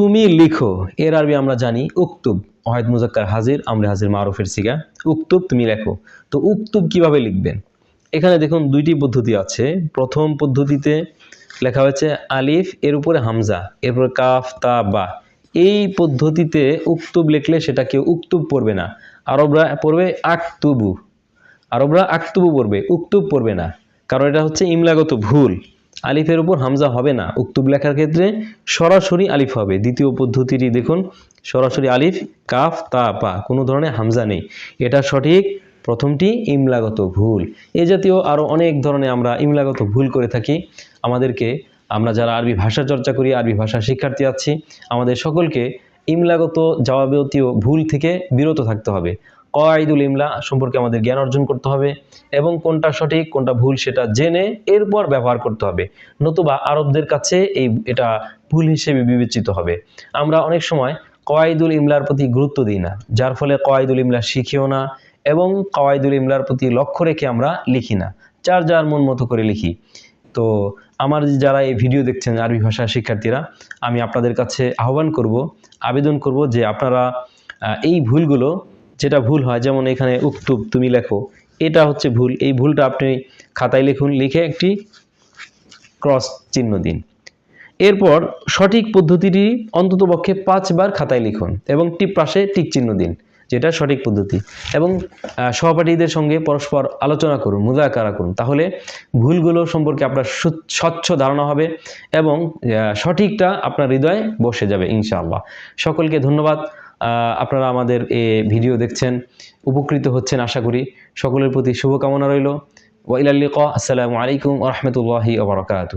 তুমি লিখো। এর আরবি আমরা জানি উক্তুব। ওয়াহিদ মুজাক্কার হাজির, আমরে হাজির মারুফের সিগা। উক্তুব, তুমি লেখো। তো উক্তুব কীভাবে লিখবেন? এখানে দেখুন দুইটি পদ্ধতি আছে। প্রথম পদ্ধতিতে লেখা হয়েছে আলিফ, এর উপরে হামজা, এরপরে কাফ, তা, বা। এই পদ্ধতিতে উক্তুব লিখলে সেটা কেউ উক্তুব পড়বে না। আরবরা পড়বে আকতুবু। আরবরা আক্তুবু পড়বে, উক্তুব পড়বে না। কারণ এটা হচ্ছে ইমলাগত ভুল। আলিফের উপর হামজা হবে না। উক্তুব লেখার ক্ষেত্রে সরাসরি আলিফ হবে। দ্বিতীয় পদ্ধতিটি দেখুন। সরাসরি আলিফ, কাফ, তা, পা, কোনো ধরনের হামজা নেই। এটা সঠিক। প্রথমটি ইমলাগত ভুল। এ জাতীয় আরও অনেক ধরনের আমরা ইমলাগত ভুল করে থাকি। আমাদেরকে, আমরা যারা আরবি ভাষা চর্চা করি, আরবি ভাষা শিক্ষার্থী আছি, আমাদের সকলকে ইমলাগত যাবতীয় ভুল থেকে বিরত থাকতে হবে। কয়দুল ইমলা সম্পর্কে আমাদের জ্ঞান অর্জন করতে হবে এবং কোনটা সঠিক, কোনটা ভুল সেটা জেনে এরপর ব্যবহার করতে হবে। নতুবা আরবদের কাছে এই, এটা ভুল হিসেবে বিবেচিত হবে। আমরা অনেক সময় কয়দুল ইমলার প্রতি গুরুত্ব দিই না, যার ফলে কয়দুল ইমলা শিখিও না এবং কওয়াইদুল ইমলার প্রতি লক্ষ্য রেখে আমরা লিখি না, যার যার মন মতো করে লিখি। তো আমার যারা এই ভিডিও দেখছেন আরবি ভাষা শিক্ষার্থীরা, আমি আপনাদের কাছে আহ্বান করব, আবেদন করব যে আপনারা এই ভুলগুলো যেটা ভুল হয়, যেমন এখানে উক্তুব তুমি লেখো, এটা হচ্ছে ভুল। এই ভুলটা আপনি খাতায় লিখুন, লিখে একটি ক্রস চিহ্ন দিন। এরপর সঠিক পদ্ধতিটি অন্ততপক্ষে পাঁচবার খাতায় লিখুন এবং টিপ পাশে টিক চিহ্ন দিন, যেটা সঠিক পদ্ধতি। এবং সহপাঠীদের সঙ্গে পরস্পর আলোচনা করুন মুদাকারা করুন, তাহলে ভুলগুলো সম্পর্কে আপনার স্বচ্ছ ধারণা হবে এবং সঠিকটা আপনার হৃদয়ে বসে যাবে, ইনশাআল্লাহ। সকলকে ধন্যবাদ। আপনারা আমাদের এ ভিডিও দেখছেন, উপকৃত হচ্ছেন আশা করি। সকলের প্রতি শুভকামনা রইল। ওয়াইলাল্লিক আসসালামু আলাইকুম রহমতুল্লাহি ওবরাকাতু